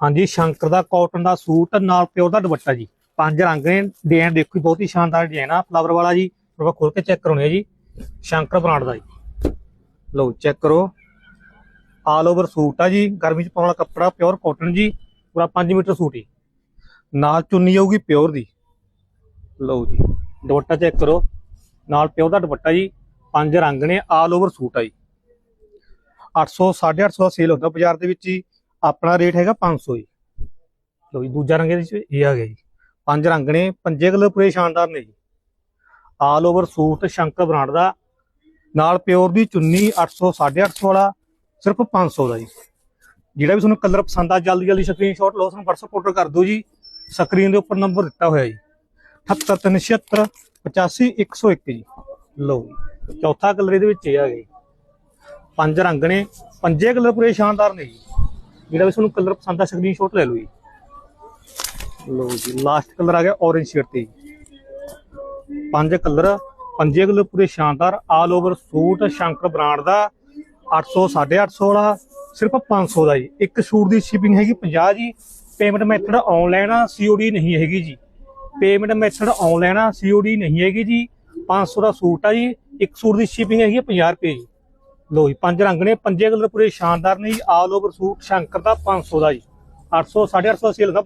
ਹਾਂਜੀ ਸ਼ੰਕਰ ਦਾ ਕਾਟਨ ਦਾ ਸੂਟ ਨਾਲ ਪਿਓਰ ਦਾ ਦੁਪੱਟਾ ਜੀ। ਪੰਜ ਰੰਗ ਨੇ ਡਿਜ਼ਾਈਨ ਦੇਖੋ ਜੀ, ਬਹੁਤ ਹੀ ਸ਼ਾਨਦਾਰ ਡਿਜ਼ਾਈਨ ਆ। ਫਲਾਵਰ ਵਾਲਾ ਜੀ ਆਪਾਂ ਖੋਲ ਕੇ ਚੈੱਕ ਕਰਾਉਣੇ ਆ ਜੀ। ਸ਼ੰਕਰ ਬ੍ਰਾਂਡ ਦਾ ਜੀ। ਲਓ ਚੈੱਕ ਕਰੋ। ਆਲ ਓਵਰ ਸੂਟ ਆ ਜੀ ਗਰਮੀ ਚ ਪਾਉਣ ਵਾਲਾ ਕੱਪੜਾ ਪਿਓਰ ਕਾਟਨ ਜੀ ਪੂਰਾ 5 ਮੀਟਰ ਸੂਟ ਹੀ ਨਾਲ ਚੁੰਨੀ ਆਊਗੀ ਪਿਓਰ ਦੀ। ਲਓ ਜੀ ਦੁਪੱਟਾ ਚੈੱਕ ਕਰੋ। ਨਾਲ ਪਿਓਰ ਦਾ ਦੁਪੱਟਾ ਜੀ ਪੰਜ ਰੰਗ ਨੇ ਆਲ ਓਵਰ ਸੂਟ ਆ ਜੀ। 800 850 ਦਾ ਸੇਲ ਹੁੰਦਾ ਬਾਜ਼ਾਰ ਦੇ ਵਿੱਚ ਜੀ। ਆਪਣਾ ਰੇਟ ਹੈਗਾ 500 ਜੀ। ਲਓ ਜੀ, ਦੂਜਾ ਰੰਗ ਇਹਦੇ ਵਿੱਚ ਇਹ ਆ ਗਿਆ ਜੀ। ਪੰਜ ਰੰਗ ਨੇ, ਪੰਜੇ ਕਲਰ ਪੂਰੇ ਸ਼ਾਨਦਾਰ ਨੇ ਜੀ। All over suit Shankar brand ਦਾ। ਨਾਲ ਪਿਓਰ ਦੀ ਚੁੰਨੀ 800 850 ਵਾਲਾ, ਸਿਰਫ 500 ਦਾ ਜੀ। ਜਿਹੜਾ ਵੀ ਤੁਹਾਨੂੰ ਕਲਰ ਪਸੰਦ ਆ, ਜਲਦੀ ਜਲਦੀ ਸਕਰੀਨਸ਼ਾਟ ਲਓ, ਸਾਨੂੰ WhatsApp ਆਰਡਰ ਕਰ ਦਿਓ ਜੀ। ਸਕਰੀਨ ਦੇ ਉੱਪਰ ਨੰਬਰ ਦਿੱਤਾ ਹੋਇਆ ਜੀ। 78376 85101 ਜੀ। ਲਓ ਜੀ, ਚੌਥਾ ਕਲਰ ਇਹਦੇ ਵਿੱਚ ਇਹ ਆ ਗਿਆ ਜੀ। ਪੰਜ ਰੰਗ ਨੇ, ਪੰਜੇ ਕਲਰ ਪੂਰੇ ਸ਼ਾਨਦਾਰ ਨੇ ਜੀ। ਜਿਹੜਾ ਵੀ ਤੁਹਾਨੂੰ ਕਲਰ ਪਸੰਦ ਆ ਸਕਰੀਨਸ਼ਾਟ ਲੈ ਲਓ ਜੀ। ਲਓ ਜੀ ਲਾਸਟ ਕਲਰ ਆ ਗਿਆ orange ਸ਼ੇਡ ਤੇ ਪੰਜ ਕਲਰ ਪੰਜੇ ਕਲਰ ਪੂਰੇ ਸ਼ਾਨਦਾਰ all over suit Shankar brand ਦਾ 800 850 ਵਾਲਾ, ਸਿਰਫ 500 ਦਾ ਜੀ। ਇੱਕ ਸੂਟ ਦੀ ਸ਼ਿਪਿੰਗ ਹੈਗੀ 50 ਜੀ। ਪੇਮੈਂਟ ਮੈਥਡ ਆਨਲਾਈਨ ਆ ਸੀਓਡੀ ਨਹੀਂ ਹੈਗੀ ਜੀ। ਪੇਮੈਂਟ ਮੈਥਡ ਆਨਲਾਈਨ ਆ ਸੀਓਡੀ ਨਹੀਂ ਹੈਗੀ ਜੀ। 500 ਦਾ ਸੂਟ ਆ ਜੀ। ਇੱਕ ਸੂਟ ਦੀ ਸ਼ਿਪਿੰਗ ਹੈਗੀ ਆ 50 ਰੁਪਏ ਜੀ। ਲੋ ਜੀ, ਪੰਜ ਰੰਗ ਨੇ, ਪੰਜੇ ਕਲਰ ਪੂਰੇ ਸ਼ਾਨਦਾਰ ਨੇ ਜੀ। ਆਲ ਓਵਰ ਸੂਟ ਸ਼ੰਕਰ ਦਾ 500 ਦਾ ਜੀ। 800 850 ਸੇਲ ਦਾ